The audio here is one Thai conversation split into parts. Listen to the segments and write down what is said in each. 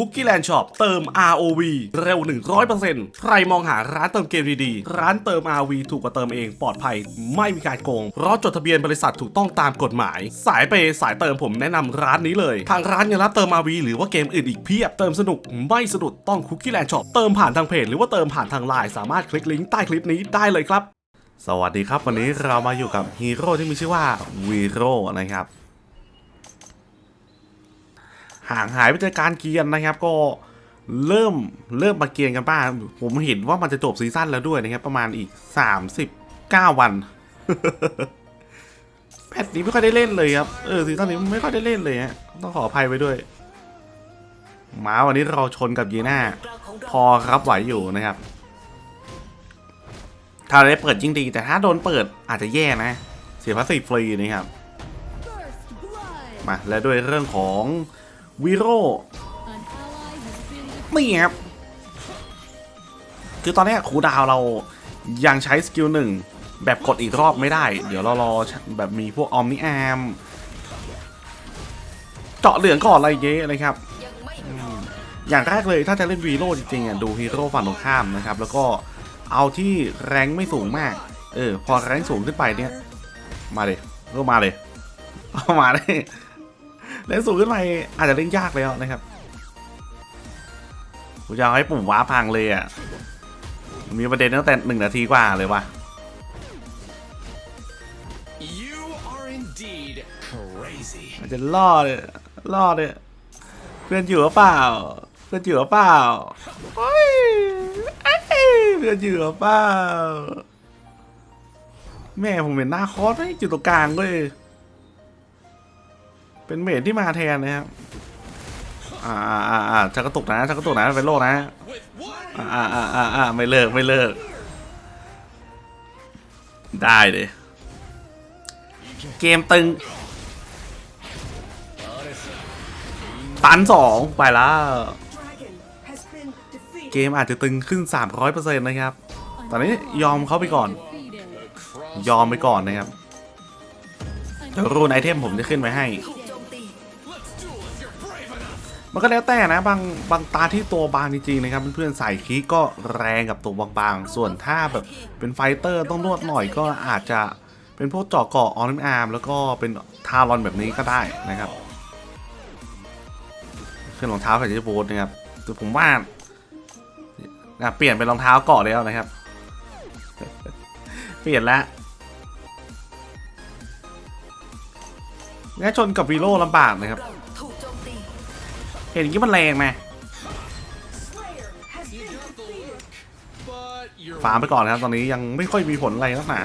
คุกกี้แลนด์ช็อปเติม ROV เร็ว 100%ใครมองหาร้านเติมเกมดีๆ ร้านเติม ROV ถูกกว่าเติมเองปลอดภัย ไม่มีการโกง เพราะจดทะเบียนบริษัทถูกต้องตามกฎหมาย สายเปย์สายเติมผมแนะนำร้านนี้เลย ทางร้านยังรับเติม ROV หรือว่าเกมอื่นอีกเพียบ เติมสนุกไม่สะดุดต้องคุกกี้แลนด์ช็อปเติมผ่านทางเพจหรือว่าเติมผ่านทางไลน์สามารถคลิกลิงก์ใต้คลิปนี้ได้เลยครับสวัสดีครับ วันนี้เรามาอยู่กับฮีโร่ที่มีชื่อว่าวีโร่นะครับ ห่างหายไปจากการเกียนนะครับ ก็เริ่มเริ่มมาเกียนกันบ้างผมเห็นว่ามันจะจบซีซั่นแล้วด้วยนะครับ ประมาณอีก 39 วันแพทนี้ไม่ค่อยได้เล่นเลยครับ เออซีซั่นนี้ไม่ค่อยได้เล่นเลยฮะต้องขออภัยไว้ด้วยมาวันนี้เราชนกับยีน่าพอรับไหวอยู่นะครับ ถ้าได้เปิดยิ่งดี แต่ถ้าโดนเปิดอาจจะแย่นะ เสียภาษีฟรีนะครับ มาและด้วยเรื่องของ วีโร่ An ally has been defeated. นี่ครับ คือตอนนี้ครูดาวเรายังใช้สกิลหนึ่งแบบกดอีกรอบไม่ได้ เดี๋ยวเรารอแบบมีพวกออมนิแอมเจาะเหลืองก่อนอะไรเงี้ยนะครับอืมอย่างแรกเลยถ้าจะเล่นวีโร่จริงๆอะดูฮีโร่ฝั่งตรงข้ามนะครับ แล้วก็เอาที่แรงไม่สูงมาก เออ พอแรงสูงขึ้นไปเนี่ย มาเลยก็มาเลยเอามาเลย แรงสูงขึ้นไปอาจจะเล่นยากแล้วนะครับกูจะเอาให้ปุ่มว้าร์ปพังเลยอะ มีประเด็นตั้งแต่หนึ่งนาทีกว่าเลยวะ You are indeed crazy. มันจะล่อเลยล่อเลยเพื่อนอยู่หรือเปล่า เพื่อนอยู่หรือเปล่าโอ้ยเอ้ยเพื่อนอยู่หรือเปล่า แม่ผมเห็นหน้าคอสไม่อยู่ตรงกลางเลย เป็นเมดที่มาแทนนะครับอ่าอ่าอ่าชักกระตุกนะชักกระตุกนะเป็นโรคนะอ่าอ่าอ่าอ่าไม่เลิกไม่เลิก ได้เลยเกมตึง ตันสองไปแล้ว เกมอาจจะตึงขึ้น 300%นะครับ ตอนนี้ยอมเขาไปก่อน ยอมไปก่อนนะครับเดี๋ยวรูนไอเทมผมจะขึ้นไว้ให้ มันก็แล้วแต่นะบางบางตาที่ตัวบางจริงๆนะครับเพื่อนๆใส่คีก็แรงกับตัวบางๆ ส่วนถ้าแบบเป็นไฟเตอร์ต้องนวดหน่อยก็อาจจะเป็นพวกเจาะเกาะออนอาร์มแล้วก็เป็นทารอนแบบนี้ก็ได้นะครับขึ้นรองเท้าใส่เจโบสนะครับแต่ผมว่านะเปลี่ยนเป็นรองเท้าเกาะแล้วนะครับ เปลี่ยนแล้วงั้นชนกับวีโร่ลำบากนะครับ ห็นอย่างนี้มันแรงไหมฟาร์มไปก่อนนะครับ ตอนนี้ยังไม่ค่อยมีผลอะไรนักหนา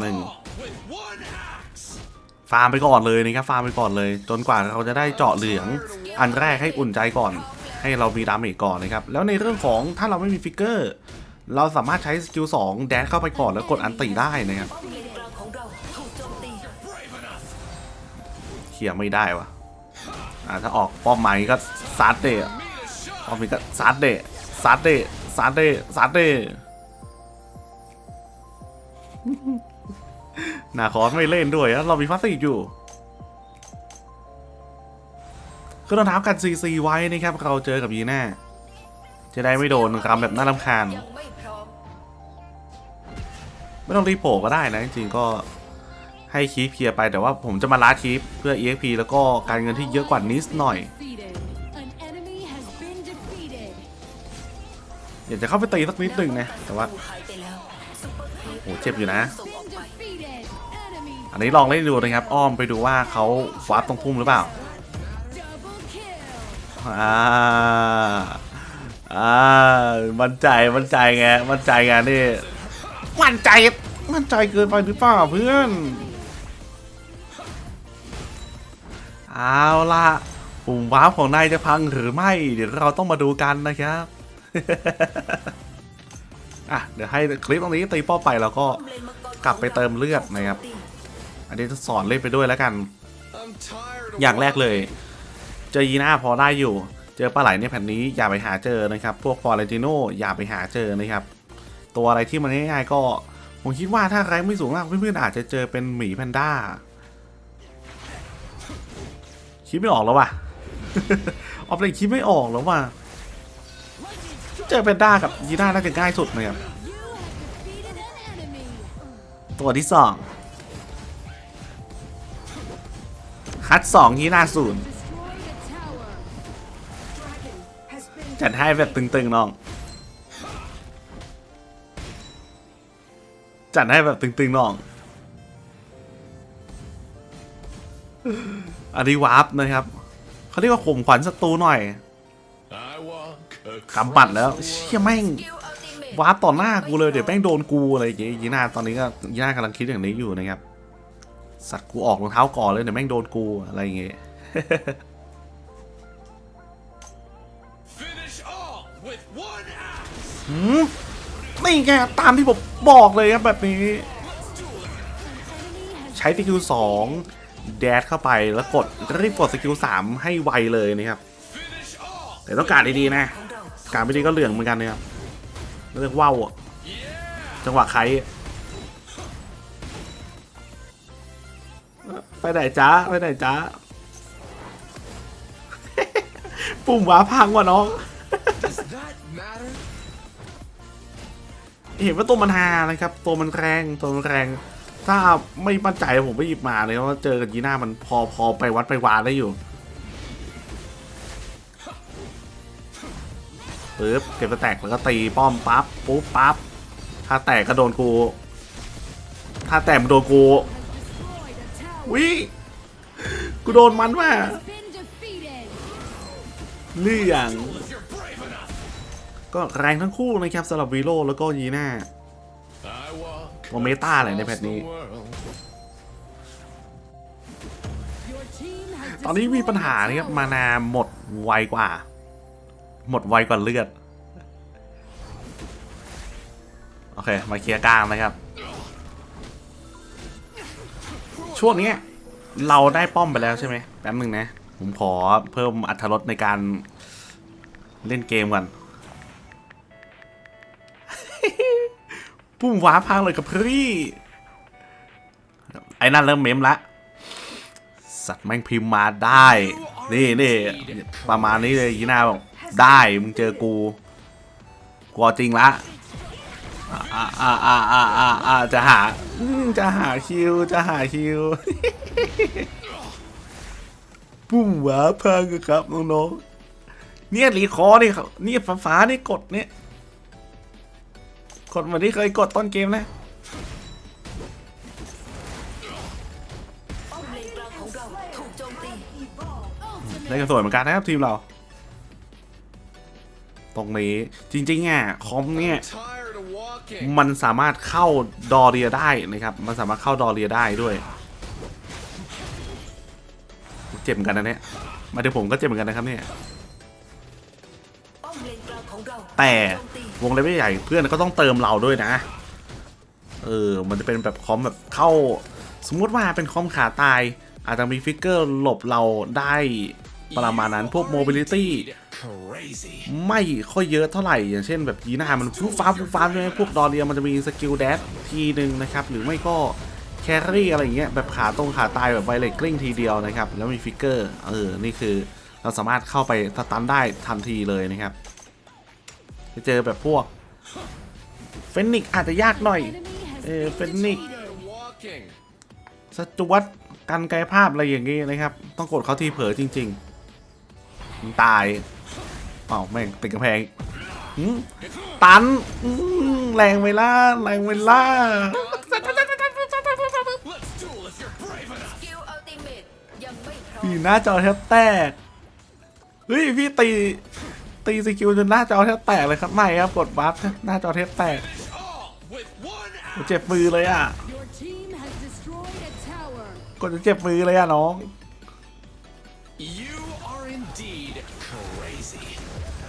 หนึ่งฟาร์มไปก่อนเลยนะครับฟาร์มไปก่อนเลย จนกว่าเราจะได้เจาะเหลือง อันแรกให้อุ่นใจก่อน ให้เรามีดาเมจก่อนนะครับ แล้วในเรื่องของถ้าเราไม่มีฟิกเกอร์ เราสามารถใช้สกิล2แดนเข้าไปก่อนแล้วกดอันตีได้นะครับเคลียร์ไม่ได้วะอ่าถ้าออกป้อมไม้ก็ซัดเดะป้อมนี้ก็ซัดเดะซัดเดะซัดเดะซัดเดะนาคอสไม่เล่นด้วยแล้วเรามีฟาสซีฟอยู่คือรองเท้ากันซีซีไว้นะครับ เราเจอกับยีน่าจะได้ไม่โดนคำแบบน่ารำคาญ ไม่ต้องรีโผล่ก็ได้นะ จริงๆก็ให้คีฟเคลียร์ไปแต่ว่าผมจะมาล้าคีฟเพื่อ EXP แล้วก็การเงินที่เยอะกว่านิดหน่อย อยากจะเข้าไปตีสักนิดหนึ่งนะ แต่ว่าโอ้เจ็บอยู่นะ อันนี้ลองเล่นดูนะครับ อ้อมไปดูว่าเขาวัดตรงพุ่มหรือเปล่าอ่าอ่า มั่นใจ มั่นใจไง มั่นใจไงนี่ มั่นใจ มั่นใจเกินไปหรือเปล่าเพื่อน เอาล่ะปุ่มว้าวของนายจะพังหรือไม่ เดี๋ยวเราต้องมาดูกันนะครับ อะ เดี๋ยวให้คลิปตรงนี้ตีป้อไปแล้วก็กลับไปเติมเลือดนะครับ อันนี้จะสอนเล่นไปด้วยแล้วกัน อย่างแรกเลย เจอยีน่าพอได้อยู่ เจอปลาไหลในแผ่นนี้อย่าไปหาเจอนะครับ พวกฟอร์เรนติโนอย่าไปหาเจอนะครับ ตัวอะไรที่มันง่ายๆก็ ผมคิดว่าถ้าแรไม่สูงมากเพื่อนๆอาจจะเจอเป็นหมีแพนด้า คิดไม่ออกแล้วว่ะออฟเลยคิดไม่ออกแล้วว่ะ เจอแพนด้ากับยีน่าน่าจะง่ายสุดนะครับตัวที่สองฮัตสองยีน่าศูนย์จัดให้แบบตึงๆน้อง จัดให้แบบตึงๆน้อง อันนี้วาร์ปนะครับ เขาเรียกว่าข่มขวัญศัตรูหน่อย I walk กำปัดแล้วเชี่ยแม่งวาร์ปต่อหน้ากูเลยเดี๋ยวแม่งโดนกูอะไรอย่างเงี้ยยีน่าตอนนี้ก็ยีน่ากำลังคิดอย่างนี้อยู่นะครับ สัตว์กูออกรองเท้าก่อนเลยเดี๋ยวแม่งโดนกูอะไรอย่างเงี้ยหืม นี่ไงตามที่ผมบอกเลยครับแบบนี้ ใช้สกิลสองแดดเข้าไปแล้วกดรีบกดสกิลสามให้ไวเลยนะครับ แต่ต้องการดีๆนะ การไม่ดีก็เหลืองเหมือนกันนะครับเรียกว่าวจังหวะใครไปไหนจ้าไปไหนจ้าปุ่มว้าพังว่ะน้อง เห็นว่าตัวมันฮานะครับ ตัวมันแรงตัวมันแรง ถ้าไม่มั่นใจผมไม่หยิบมาเลยเพราะว่าเจอกับยีน่ามันพอพอไปวัดไปวานได้อยู่ปึ๊บเก็บสแต็กแล้วก็ตีป้อมปั๊บปุ๊บปั๊บถ้าแตกก็โดนกู ถ้าแตกมันโดนกู destroyed a tower. วิกูโดนมันว่ะ Has been defeated. เรื่อง ก็แรงทั้งคู่นะครับสำหรับวีโรแล้วก็ยีน่า I walk ตัวเมต้าอะไรในแพทนี้ ตอนนี้มีปัญหานะครับมานาหมดไวกว่า หมดไวกว่าเลือด โอเค มาเคลียร์กลางนะครับ ช่วงนี้เราได้ป้อมไปแล้วใช่ไหมแป๊บหนึ่งนะ ผมขอเพิ่มอัตรรสในการเล่นเกมก่อน ปุ่มว้าพังเลยกับพี่ไอ้นั่นเริ่มเมมละ สัตว์แม่งพิมพ์มาได้ นี่นี่ประมาณนี้เลยยีน่าบอกได้มึงเจอกูกลัวจริงละอ่าอ่าอ่าอ่าอ่าอ่าจะหาจะหาคิวจะหาคิวปุ้มหวาพังอะครับน้องๆเนี่ยรีคอร์นี่ครับนี่ฟ้าฟ้านี่กดเนี่ย ดเหมือนที่เคยกดต้นเกมนะป้อมเลนกลางของเราถูกโจมตี Ultimate ได้กันสวยเหมือนกันนะครับทีมเรา ตรงนี้จริงๆอะคอมเนี่ย Tired of walking. มันสามารถเข้าดอเรียได้นะครับ มันสามารถเข้าดอเรียได้ด้วย เจ็บเหมือนกันนะเนี่ยหมายถึงผมก็เจ็บเหมือนกันนะครับเนี่ย แต่วงเล็บใหญ่เพื่อนก็ต้องเติมเราด้วยนะ เออ มันจะเป็นแบบคอมแบบเข้า สมมุติว่าเป็นคอมขาตาย อาจจะมีฟิกเกอร์หลบเราได้ประมาณนั้นพวกโมบิลิตี้ไม่ค่อยเยอะเท่าไหร่ อย่างเช่นแบบยีน่ามันฟูฟ้าฟูฟ้าใช่ไหมพวกดอเรียมันจะมีสกิลแดชทีหนึ่งนะครับ หรือไม่ก็แครี่อะไรอย่างเงี้ยแบบขาตรงขาตายแบบไวเลตกลิ้งทีเดียวนะครับ แล้วมีฟิกเกอร์ เออ นี่คือเราสามารถเข้าไปสตันได้ทันทีเลยนะครับ จะเจอแบบพวกเฟนิกอาจจะยากหน่อย enemy has Eh, been Phoenix. defeated. Tired of walking. สจวตกันกายภาพอะไรอย่างงี้นะครับ ต้องกดเขาทีเผลอจริงๆมึงตายเอ้าแม่งติดกำแพงหึตันอืมแรงเวลาแรงเวลา Let's duel if you're brave enough. สกิลอัลติเมตยังไม่พร้อพี่มหน้าจอแทบแตกเฮ้ยพี่ตี ตีสกิลจนหน้าจอแทบแตกเลยครับไม่ครับกดบัฟหน้าจอแทบแตก Finish all with one axe. เจ็บมือเลยอะ Your team has destroyed a tower. กดจนเจ็บมือเลยอะน้อง You are indeed crazy.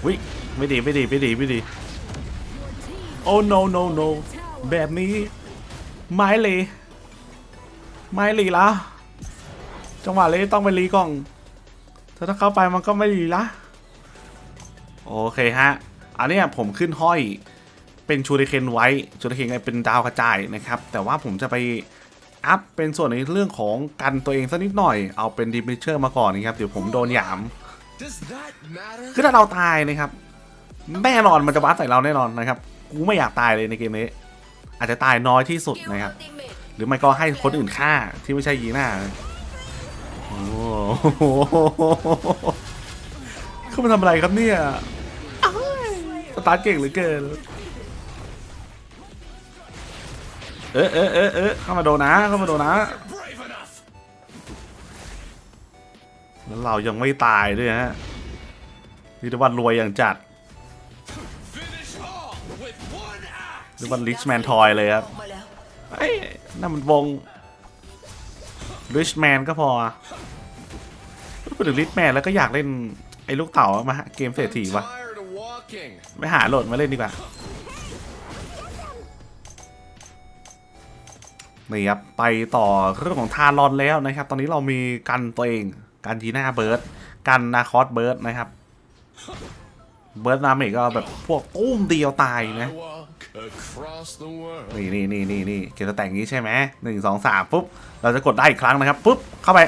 วิไม่ดีไม่ดีไม่ดีไม่ดี Your team โอ้ no no no แบบนี้ไม้เลยไม้ลีละจังหวะเลยต้องไปรีกล่องถ้าถ้าเข้าไปมันก็ไม่ดีละ โอเคฮะ อันเนี้ยผมขึ้นห้อยเป็นชูริเคนไว้ชูริเคนเป็นดาวกระจายนะครับ แต่ว่าผมจะไปอัพเป็นส่วนในเรื่องของกันตัวเองสักนิดหน่อย เอาเป็นดิมิเชอร์มาก่อนนะครับ เดี๋ยวผมโดนหยาม Does that matter? คือถ้าเราตายนะครับ แน่นอนมันจะบัสใส่เราแน่นอนนะครับ กูไม่อยากตายเลยในเกมนี้ อาจจะตายน้อยที่สุดกิลนะครับอัลติเมทหรือไม่ก็ให้คนอื่นฆ่าที่ไม่ใช่ยีน่าโอ้โหเขามาทำอะไรครับเนี่ยอ้าย สตาร์ทเก่งเหลือเกิน เออเออเออเออเข้ามาโดนนะ เข้ามาโดนนะ แล้วเรายังไม่ตายด้วยฮะนี่ถือว่ารวยอย่างจัด Finish all with one act. หรือว่าลิชแมนทอยเลยครับออกมาแล้วเอ้ยนั่นมันวง Rich Man ก็พอพูดถึง Rich Man แล้วก็อยากเล่นไอ้ลูกเต๋ามาฮะเกมเศรษฐีวะ ไปหาโหลดมาเล่นดีกว่านี่ครับไปต่อเรื่องของทารอนแล้วนะครับ ตอนนี้เรามีกันตัวเองกันจีน่าเบิร์ดกันนาคอสเบิร์ดนะครับเบิร์ดนาเมกก็แบบพวกตุ้มเดียวตายนะ I walk across the world. นี่นี่นี่นี่นี่เกมจะแต่งอย่างนี้ใช่ไหมหนึ่งสองสามปุ๊บ เราจะกดได้อีกครั้งนะครับปุ๊บเข้าไป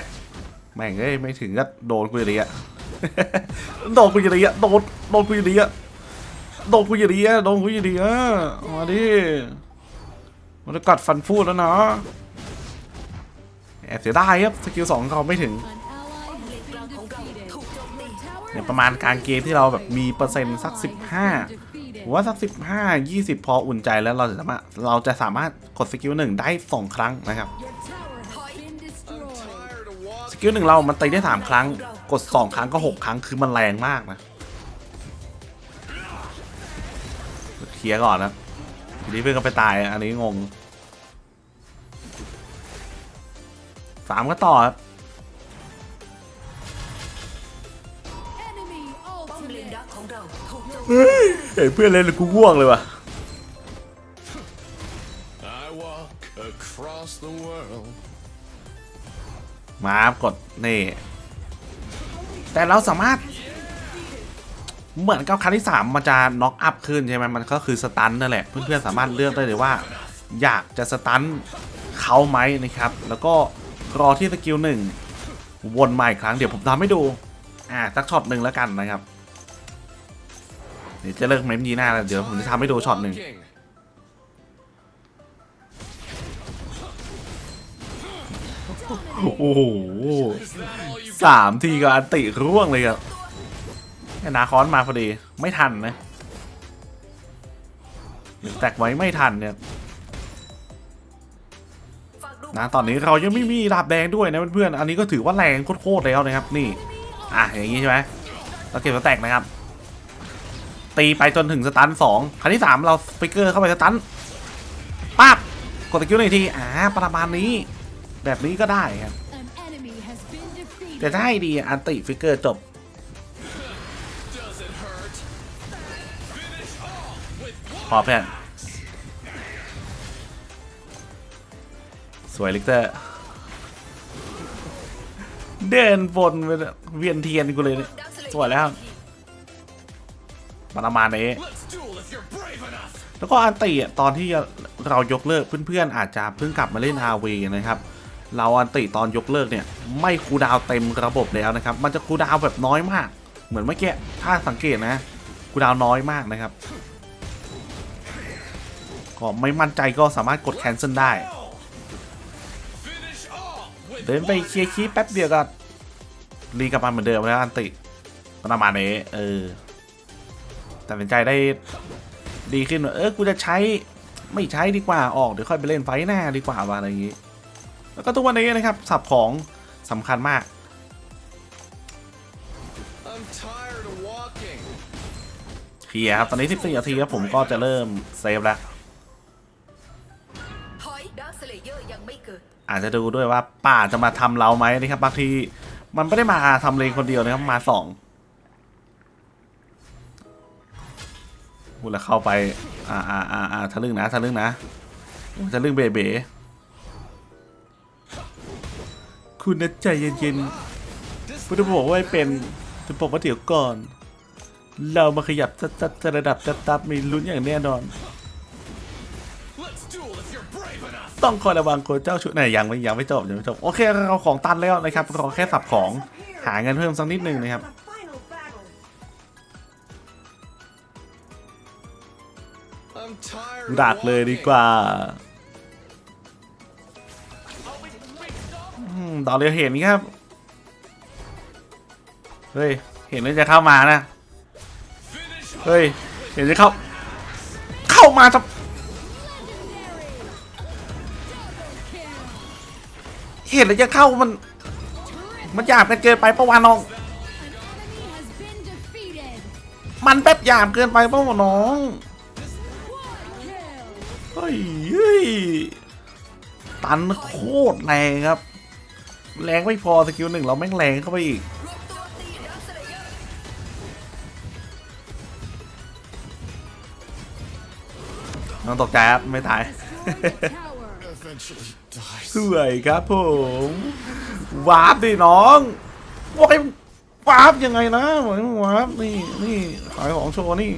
แม่งเอ้ยไม่ถึงก็โดนกูอยู่ดีอะโดนกูอยู่ดีอะโดนโดนกูอยู่ดีอะ โดนกูอยู่ดีอะโดนกูอยู่ดีอะมาดิมันจะกัดฟันฟูดแล้วนะแอบเสียดายครับสกิลสองของเขาไม่ถึงเนี่ยประมาณกางเกมที่เราแบบมีเปอร์เซ็นต์สักสิบห้า defeated. ผมว่าสักสิบห้ายี่สิบพออุ่นใจแล้วเราจะสามารถเราจะสามารถกดสกิลหนึ่งได้สองครั้งนะครับสกิลหนึ่งเรามันตีได้สามครั้ง กดสองครั้งก็หกครั้งคือมันแรงมากนะ ลียร์ก่อนนะทีนี้เพื่อนก็ไปตายอันนี้งงสามก็ต่อครับ Enemy ป้อมเลน ultimate. ดักของเราถูกโจมตีเห็นเพื่อนเล่นแล้วกูง่วงเลยว่ะ I walk across the world. มาครับกดนี่ แต่เราสามารถ เหมือนกับครั้งที่ 3 มันจะน็อกอัพขึ้นใช่ไหมมันก็คือสตันนั่นแหละ เพื่อนๆสามารถเลือกได้เลยว่า อยากจะสตันเขาไหมนะครับ แล้วก็รอที่สกิลหนึ่งวนมาอีกครั้งเดี๋ยวผมทำให้ดูอ่าสักช็อตหนึ่งแล้วกันนะครับเดี๋ยวจะเลิกเมมยีหน้าแล้วเดี๋ยวผมจะทำให้ดูช็อตหนึ่งโอ้โหสามทีก็อันติร่วงเลยครับ นาคอนมาพอดี ไม่ทันนะแตกไว้ไม่ทันเนี่ยฝากดูนะตอนนี้เรายังไม่มีดาบแดงด้วยนะเพื่อนๆ อันนี้ก็ถือว่าแรงโคตรๆแล้วนะครับ นี่ อะอย่างนี้ใช่ไหมเราเก็บสแต็กนะครับ ตีไปจนถึงสตันสองครั้งที่สามเราสปิเกอร์เข้าไปสตันปั๊บกดตะกิ้วหนึ่งที อ่าประมาณนี้ แบบนี้ก็ได้ครับ An enemy has been แต่ defeated. ถ้าให้ดีอันติฟิกเกอร์จบ พอเพื่อน สวยลิกเตอร์ เดินวนไปเวียนเทียนกูเลยเนี่ยดักสเลสวยแล้วประมาณนี้ Let's duel if you're brave enough. แล้วก็อันติอะตอนที่เรายกเลิกเพื่อนๆ อาจจะเพิ่งกลับมาเล่น RV นะครับ เราอันติตอนยกเลิกเนี่ย ไม่คูลดาวน์เต็มระบบแล้วนะครับ มันจะคูลดาวน์แบบน้อยมาก เหมือนเมื่อกี้ถ้าสังเกตนะคูลดาวน์น้อยมากนะครับ ก็ไม่มั่นใจก็สามารถกดแคนเซิลได้ Finish all with เดินไปเคลียร์คีย์แป๊บเดียวก็รีกลับมาเหมือนเดิมแล้วอันติประมาณนี้เออตัดสินใจได้ดีขึ้นว่าเออกูจะใช้ไม่ใช้ดีกว่าออกเดี๋ยวค่อยไปเล่นไฟท์หน้าดีกว่าว่าอะไรอย่างนี้ แล้วก็ทุกวันนี้นะครับสับของสำคัญมาก I'm tired of walking. เคลียร์ครับตอนนี้ 14นาทีครับผมก็จะเริ่มเซฟแล้ว อาจจะดูด้วยว่าป่าจะมาทำเราไหมนะครับบางทีมันไม่ได้มาทำเลงคนเดียวนะครับมาสองพูดแล้วเข้าไปอ่าอ่าอ่าอ่าทะลึ่งนะทะลึ่งนะทะลึ่งเบ๋เบ๋คุณนะใจเย็นๆพุทธบอกว่าเป็นจะบอกว่าเดี๋ยวก่อน เรามาขยับจัดๆระดับจับๆมีลุ้นอย่างแน่นอน ต้องคอยระวังโคเจ้าชุดไหนยังไม่ยังไม่จบยังไม่จบโอเคเราของตันแล้วนะครับเรอแค่สับของหาเงินเพิ่มสักนิดนึงนะครับดักเลยดีกว่าอืมต่อเรือเห็นครับ เฮ้ย เห็นว่าจะเข้ามานะ เฮ้ย เห็นจะเข้า เข้ามาจะ เห็นแล้วจะเข้ามัน มันหยาบกันเกินไปประวะน้อง มันแป๊บหยาบเกินไปปะวะน้องเฮ้ยยตันโคตรแรงครับ แรงไม่พอสกิลหนึ่งเราแม่งแรงเข้าไปอีกน้องตกใจครับไม่ตาย สวยครับผมวาร์ปดิน้องว่าไอ้วาร์ปยังไงนะบอกให้มึงวาร์ปนี่นี่ขายของโชว์นี่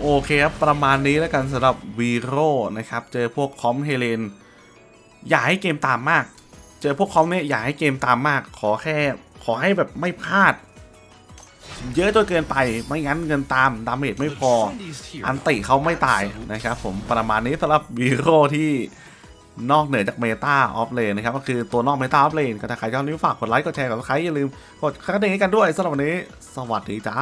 โอเคครับ ประมาณนี้แล้วกันสำหรับวีโร่นะครับ เจอพวกคอมเฮเลน อย่าให้เกมตามมาก เจอพวกคอมเนี่ยอย่าให้เกมตามมาก ขอแค่ขอให้แบบไม่พลาด เยอะจนเกินไปไม่งั้นเงินตามดาเมจไม่พอ อันติเขาไม่ตายนะครับผมประมาณนี้สำหรับวีโร่ที่นอกเหนือจากเมตาออฟเลนนะครับ ก็คือตัวนอกเมตาออฟเลนก็ถ้าใครชอบนี้ฝากกดไลค์กดแชร์กับใครอย่าลืมกดกระดิ่งให้กันด้วยสำหรับวันนี้ สวัสดีจ้า